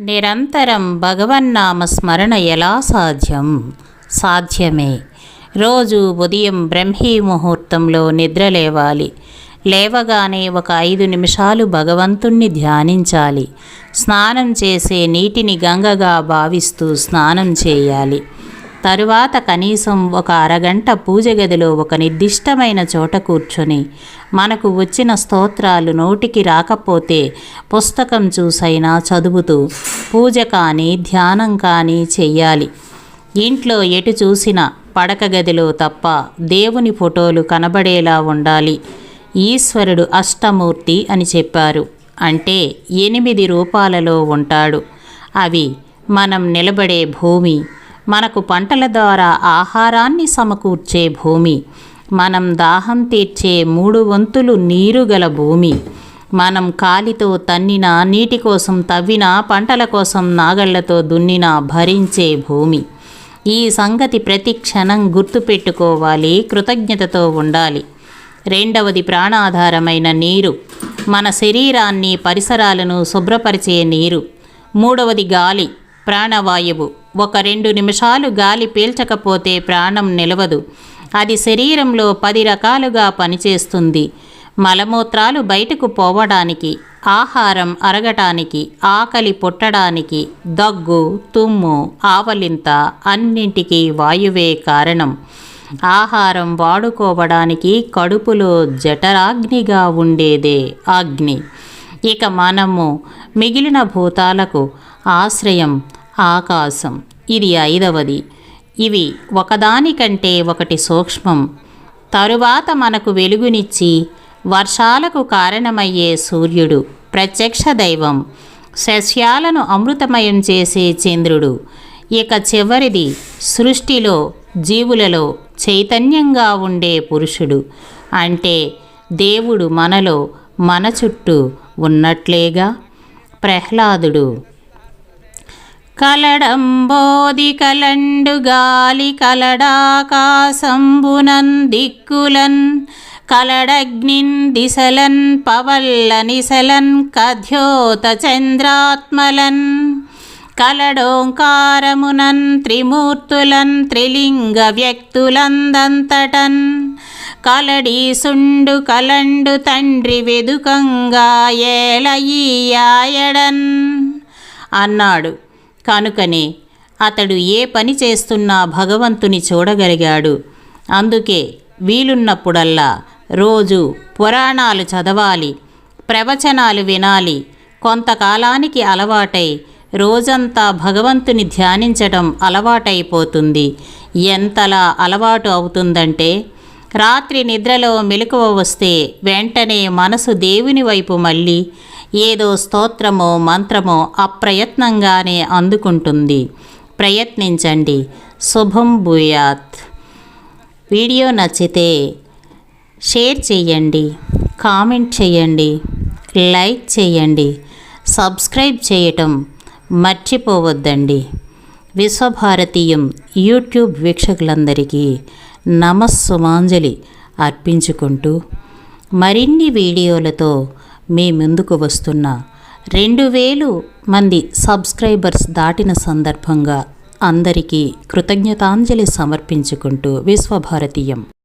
నిరంతరం భగవన్నామ స్మరణ ఎలా సాధ్యం? సాధ్యమే. రోజు ఉదయం బ్రహ్మీ ముహూర్తంలో నిద్ర లేవాలి. లేవగానే ఒక ఐదు నిమిషాలు భగవంతుణ్ణి ధ్యానించాలి. స్నానం చేసే నీటిని గంగగా భావిస్తూ స్నానం చేయాలి. తరువాత కనీసం ఒక అరగంట పూజ గదిలో ఒక నిర్దిష్టమైన చోట కూర్చొని మనకు వచ్చిన స్తోత్రాలు నోటికి రాకపోతే పుస్తకం చూసైనా చదువుతూ పూజ కానీ ధ్యానం కానీ చెయ్యాలి. ఇంట్లో ఎటు చూసినా పడక గదిలో తప్ప దేవుని ఫోటోలు కనబడేలా ఉండాలి. ఈశ్వరుడు అష్టమూర్తి అని చెప్పారు. అంటే ఎనిమిది రూపాలలో ఉంటాడు. అవి మనం నిలబడే భూమి మనకు పంటల ద్వారా ఆహారాన్ని సమకూర్చే భూమి. మనం దాహం తీర్చే మూడు వంతులు నీరు గల భూమి. మనం కాలితో తన్నిన నీటి కోసం తవ్విన పంటల కోసం నాగళ్ళతో దున్నిన భరించే భూమి. ఈ సంగతి ప్రతి క్షణం గుర్తుపెట్టుకోవాలి కృతజ్ఞతతో ఉండాలి. రెండవది ప్రాణాధారమైన నీరు. మన శరీరాన్ని పరిసరాలను శుభ్రపరిచే నీరు. మూడవది గాలి ప్రాణవాయువు. ఒక రెండు నిమిషాలు గాలి పీల్చకపోతే ప్రాణం నిలవదు. అది శరీరంలో పది రకాలుగా పనిచేస్తుంది. మలమూత్రాలు బయటకు పోవడానికి ఆహారం అరగటానికి ఆకలి పుట్టడానికి దగ్గు తుమ్ము ఆవలింత అన్నింటికీ వాయువే కారణం. ఆహారం వాడుకోవడానికి కడుపులో జఠరాగ్నిగా ఉండేదే అగ్ని. ఇక మనము మిగిలిన భూతాలకు ఆశ్రయం ఆకాశం. ఇది ఐదవది. ఇవి ఒకదానికంటే ఒకటి సూక్ష్మం. తరువాత మనకు వెలుగునిచ్చి వర్షాలకు కారణమయ్యే సూర్యుడు ప్రత్యక్ష దైవం సస్యాలను అమృతమయం చేసే చంద్రుడు. ఇక చివరిది సృష్టిలో జీవులలో చైతన్యంగా ఉండే పురుషుడు. అంటే దేవుడు మనలో మన చుట్టూ ఉన్నట్లేగా? ప్రహ్లాదుడు కలడంబోది కలండు గాలి కలడాకాశంబునన్ దిక్కులన్ కలడగ్నిన్ దిశలన్ పవల్ల నిశలన్ కథ్యోత చంద్రాత్మలన్ కలడోంకారమునన్ త్రిమూర్తులన్ త్రిలింగ వ్యక్తులందంతటన్ కలడీసుండు కలండు తండ్రి వెదుకంగా ఏలయ్యాయడన్ అన్నాడు. కనుకనే అతడు ఏ పని చేస్తున్నా భగవంతుని చూడగలిగాడు. అందుకే వీలున్నప్పుడల్లా రోజు పురాణాలు చదవాలి ప్రవచనాలు వినాలి కొంతకాలానికి అలవాటై రోజంతా భగవంతుని ధ్యానించటం అలవాటైపోతుంది. ఎంతలా అలవాటు అవుతుందంటే రాత్రి నిద్రలో మెలకువ వస్తే వెంటనే మనసు దేవుని వైపు మళ్ళీ ఏదో స్తోత్రమో మంత్రమో అప్రయత్నంగానే అందుకుంటుంది. ప్రయత్నించండి. శుభం భూయాత్. వీడియో నచ్చితే షేర్ చేయండి కామెంట్ చేయండి లైక్ చేయండి సబ్స్క్రైబ్ చేయటం మర్చిపోవద్దండి. విశ్వభారతీయం యూట్యూబ్ వీక్షకులందరికీ నమస్సుమాంజలి అర్పించుకుంటూ మరిన్ని వీడియోలతో మీ ముందుకు వస్తున్న? రెండు వేలు మంది సబ్స్క్రైబర్స్ దాటిన సందర్భంగా అందరికీ కృతజ్ఞతాంజలి సమర్పించుకుంటూ విశ్వభారతీయం.